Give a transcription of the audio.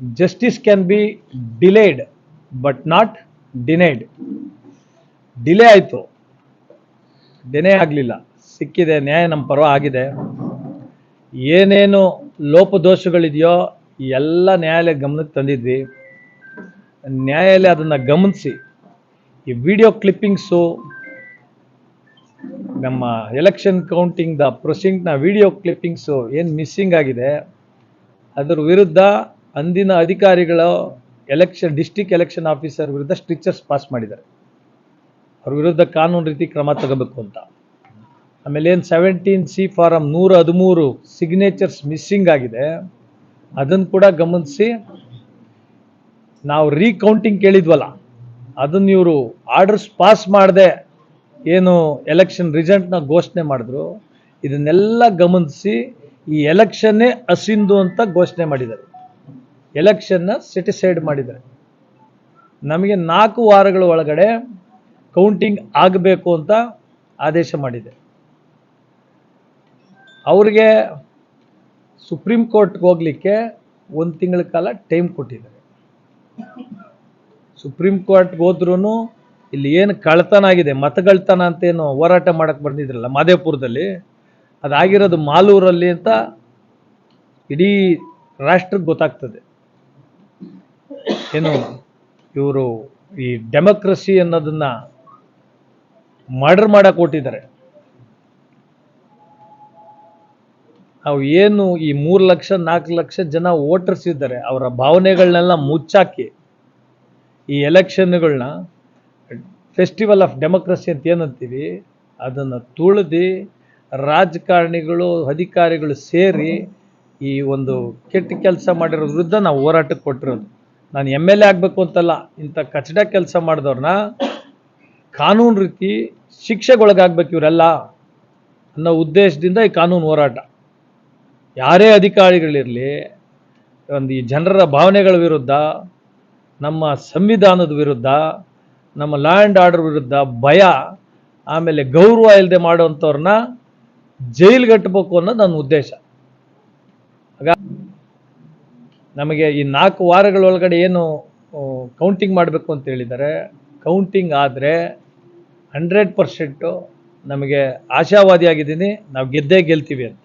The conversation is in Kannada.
Justice can be delayed but not denied delay ಆಯಿತು. ಡಿನೇ ಆಗಲಿಲ್ಲ. ಸಿಕ್ಕಿದೆ, ನ್ಯಾಯ ನಮ್ಮ ಪರ್ವ ಆಗಿದೆ. ಏನೇನು ಲೋಪದೋಷಗಳಿದೆಯೋ ಎಲ್ಲ ನ್ಯಾಯಾಲಯ ಗಮನಕ್ಕೆ ತಂದಿದ್ವಿ. ನ್ಯಾಯಾಲಯ ಅದನ್ನು ಗಮನಿಸಿ. ಈ ವಿಡಿಯೋ ಕ್ಲಿಪ್ಪಿಂಗ್ಸು ನಮ್ಮ ಎಲೆಕ್ಷನ್ ಕೌಂಟಿಂಗ್ ದ ಪ್ರೊಸೀಡಿಂಗ್ನ ವಿಡಿಯೋ ಕ್ಲಿಪ್ಪಿಂಗ್ಸು ಏನು ಮಿಸ್ಸಿಂಗ್ ಆಗಿದೆ, ಅದರ ವಿರುದ್ಧ ಅಂದಿನ ಅಧಿಕಾರಿಗಳು ಎಲೆಕ್ಷನ್ ಡಿಸ್ಟಿಕ್ ಎಲೆಕ್ಷನ್ ಆಫೀಸರ್ ವಿರುದ್ಧ ಸ್ಟ್ರಿಕ್ಚರ್ಸ್ ಪಾಸ್ ಮಾಡಿದ್ದಾರೆ. ಅವ್ರ ವಿರುದ್ಧ ಕಾನೂನು ರೀತಿ ಕ್ರಮ ತಗೋಬೇಕು ಅಂತ. ಆಮೇಲೆ ಏನು ಸೆವೆಂಟೀನ್ ಸಿ ಫಾರಮ್ ನೂರ ಹದಿಮೂರು ಸಿಗ್ನೇಚರ್ಸ್ ಮಿಸ್ಸಿಂಗ್ ಆಗಿದೆ. ಅದನ್ನು ಕೂಡ ಗಮನಿಸಿ, ನಾವು ರೀಕೌಂಟಿಂಗ್ ಕೇಳಿದ್ವಲ್ಲ ಅದನ್ನು ಇವರು ಆರ್ಡರ್ಸ್ ಪಾಸ್ ಮಾಡದೆ ಏನು ಎಲೆಕ್ಷನ್ ರಿಸಲ್ಟ್ನ ಘೋಷಣೆ ಮಾಡಿದ್ರು. ಇದನ್ನೆಲ್ಲ ಗಮನಿಸಿ ಈ ಎಲೆಕ್ಷನ್ನೇ ಅಸಿಂದು ಅಂತ ಘೋಷಣೆ ಮಾಡಿದ್ದಾರೆ. ಎಲೆಕ್ಷನ್ನ ಸಿಟಿಸೈಡ್ ಮಾಡಿದ್ದಾರೆ. ನಮಗೆ ನಾಲ್ಕು ವಾರಗಳ ಒಳಗಡೆ ಕೌಂಟಿಂಗ್ ಆಗಬೇಕು ಅಂತ ಆದೇಶ ಮಾಡಿದೆ. ಅವ್ರಿಗೆ ಸುಪ್ರೀಂ ಕೋರ್ಟ್ಗೆ ಹೋಗ್ಲಿಕ್ಕೆ ಒಂದು ತಿಂಗಳ ಕಾಲ ಟೈಮ್ ಕೊಟ್ಟಿದ್ದಾರೆ. ಸುಪ್ರೀಂ ಕೋರ್ಟ್ಗೆ ಹೋದ್ರೂ ಇಲ್ಲಿ ಏನು ಕಳ್ತನ ಆಗಿದೆ ಮತಗಳ್ತನ ಅಂತೇನು ಹೋರಾಟ ಮಾಡಕ್ಕೆ ಬಂದಿದ್ರಲ್ಲ ಮಾದೇಪುರದಲ್ಲಿ, ಅದಾಗಿರೋದು ಮಾಲೂರಲ್ಲಿ ಅಂತ ಇಡೀ ರಾಷ್ಟ್ರಕ್ಕೆ ಗೊತ್ತಾಗ್ತದೆ. ಏನು ಇವರು ಈ ಡೆಮೋಕ್ರಸಿ ಅನ್ನೋದನ್ನ ಮರ್ಡರ್ ಮಾಡಕ್ಕೆ ಕೊಟ್ಟಿದ್ದಾರೆ ನಾವು ಏನು ಈ ಮೂರು ಲಕ್ಷ, ನಾಲ್ಕು ಲಕ್ಷ ಜನ ವೋಟರ್ಸ್ ಇದ್ದಾರೆ ಅವರ ಭಾವನೆಗಳನ್ನೆಲ್ಲ ಮುಚ್ಚಾಕಿ ಈ ಎಲೆಕ್ಷನ್ಗಳನ್ನ ಫೆಸ್ಟಿವಲ್ ಆಫ್ ಡೆಮೋಕ್ರಸಿ ಅಂತ ಏನಂತೀವಿ, ಅದನ್ನು ತುಳಿದು ರಾಜಕಾರಣಿಗಳು, ಅಧಿಕಾರಿಗಳು ಸೇರಿ ಈ ಒಂದು ಕೆಟ್ಟ ಕೆಲಸ ಮಾಡಿರೋ ವಿರುದ್ಧ ನಾವು ಹೋರಾಟಕ್ಕೆ ಕೊಟ್ಟಿರೋದು. ನಾನು ಎಂ ಎಲ್ ಎ ಆಗಬೇಕು ಅಂತಲ್ಲ, ಇಂಥ ಕಚಡ ಕೆಲಸ ಮಾಡಿದವ್ರನ್ನ ಕಾನೂನು ರೀತಿ ಶಿಕ್ಷೆಗೊಳಗಾಗ್ಬೇಕು ಇವರೆಲ್ಲ ಅನ್ನೋ ಉದ್ದೇಶದಿಂದ ಈ ಕಾನೂನು ಹೋರಾಟ. ಯಾರೇ ಅಧಿಕಾರಿಗಳಿರಲಿ, ಒಂದು ಈ ಜನರ ಭಾವನೆಗಳ ವಿರುದ್ಧ, ನಮ್ಮ ಸಂವಿಧಾನದ ವಿರುದ್ಧ, ನಮ್ಮ ಲ್ಯಾಂಡ್ ಆರ್ಡರ್ ವಿರುದ್ಧ ಭಯ, ಆಮೇಲೆ ಗೌರವ ಇಲ್ಲದೆ ಮಾಡುವಂಥವ್ರನ್ನ ಜೈಲ್ಗಟ್ಟಬೇಕು ಅನ್ನೋದು ನನ್ನ ಉದ್ದೇಶ. ಆಗ ನಮಗೆ ಈ ನಾಲ್ಕು ವಾರಗಳೊಳಗಡೆ ಏನು ಕೌಂಟಿಂಗ್ ಮಾಡಬೇಕು ಅಂತ ಹೇಳಿದ್ದಾರೆ. ಕೌಂಟಿಂಗ್ ಆದರೆ ಹಂಡ್ರೆಡ್ ಪರ್ಸೆಂಟು ನಮಗೆ ಆಶಾವಾದಿಯಾಗಿದ್ದೀನಿ ನಾವು ಗೆದ್ದೇ ಗೆಲ್ತೀವಿ ಅಂತ.